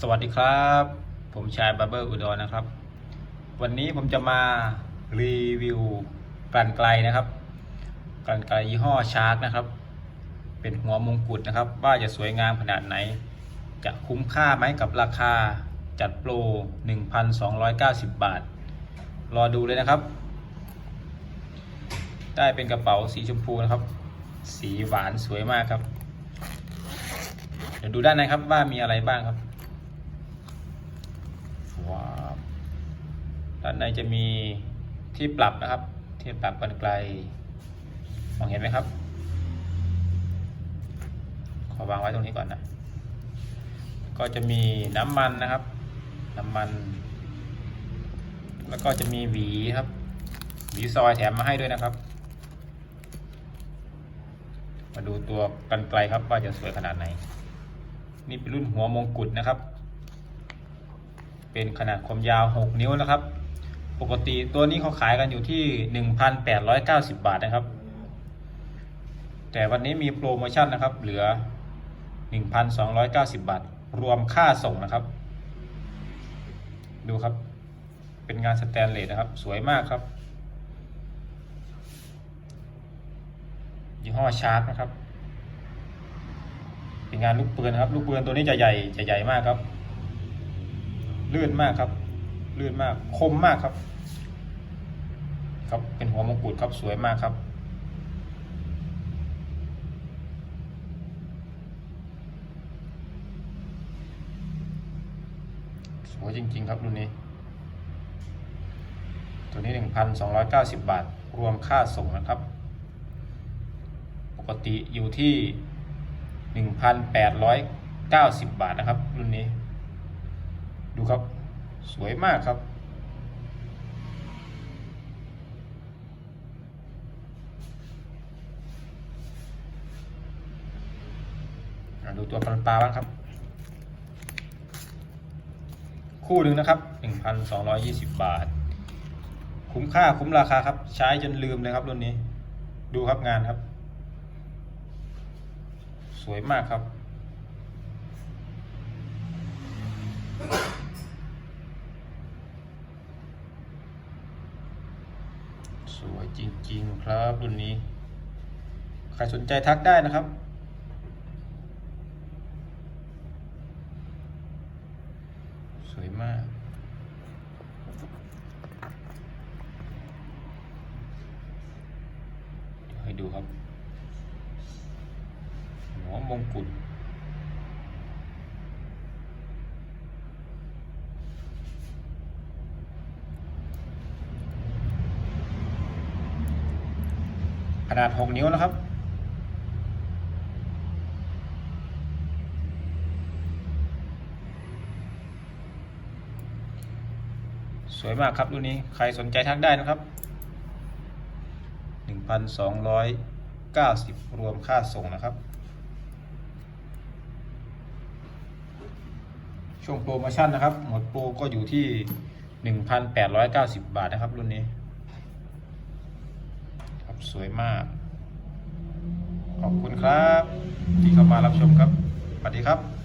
สวัสดีครับ ผมชายบาร์เบอร์อุดรนะครับ วันนี้ผมจะมารีวิวกลั่นไกลนะครับกลั่นไกลยี่ห้อชาร์กนะครับ เป็นหัวมงกุฎนะครับ ว่าจะสวยงามขนาดไหน จะคุ้มค่าไหมกับราคาจัดโปร 1,290 บาท รอดูเลยนะครับ ได้เป็นกระเป๋าสีชมพูนะครับ สีหวานสวยมากครับ เดี๋ยวดูด้านในครับว่ามีอะไรบ้างครับ ว้าด้านในจะมีที่ปรับนะครับ ที่ปรับกันไกล มองเห็นไหมครับ ขอวางไว้ตรงนี้ก่อนนะ ก็จะมีน้ำมันนะครับ น้ำมัน แล้วก็จะมีหวีครับหวีซอยแถมมาให้ด้วยนะครับ มาดูตัวกันไกลครับว่าจะสวยขนาดไหน นี่เป็นรุ่นหัวมงกุฎนะครับ เป็นขนาดความยาว 6 นิ้วนะครับ ปกติตัวนี้เขาขายกันอยู่ที่ 1,890 บาทนะครับ แต่วันนี้มีโปรโมชั่นนะครับ เหลือ 1,290 บาท รวมค่าส่งนะครับ ดูครับ เป็นงานสแตนเลสนะครับ สวยมากครับ ยี่ห้อชาร์กนะครับ เป็นงานลูกปืนนะครับ ลูกปืนตัวนี้จะใหญ่จะใหญ่มากครับ ลื่นมากครับ ลื่นมาก คมมากครับ ครับเป็นหัวมงกุฎครับสวยมากครับ สวยจริง ๆ ครับรุ่นนี้ ตัวนี้ 1,290 บาท รวมค่าส่งนะครับ ปกติอยู่ที่ 1,890 บาทนะครับ รุ่นนี้ ดูครับ สวยมากครับดูตัวปลาปลาบ้างครับ คู่หนึ่งนะครับ 1,220 บาท คุ้มค่าคุ้มราคาครับ ใช้จนลืมเลยครับรุ่นนี้ ดูครับงานครับ สวยมากครับ สวยจริง ๆ ครับรุ่นนี้ ใครสนใจทักได้นะครับ สวยมากเดี๋ยวให้ดูครับหัวมงกุฎ นาด 6 นิ้วนะครับ สวยมากครับรุ่นนี้ใครสนใจทักได้นะครับ 1,290 รวมค่าส่งนะครับ ช่วงโปรโมชั่นนะครับ หมดโปรก็อยู่ที่ 1,890 บาทนะครับรุ่นนี้ วยมาก ขอบคุณครับ ที่เข้ามารับชมครับสวัสดีครับ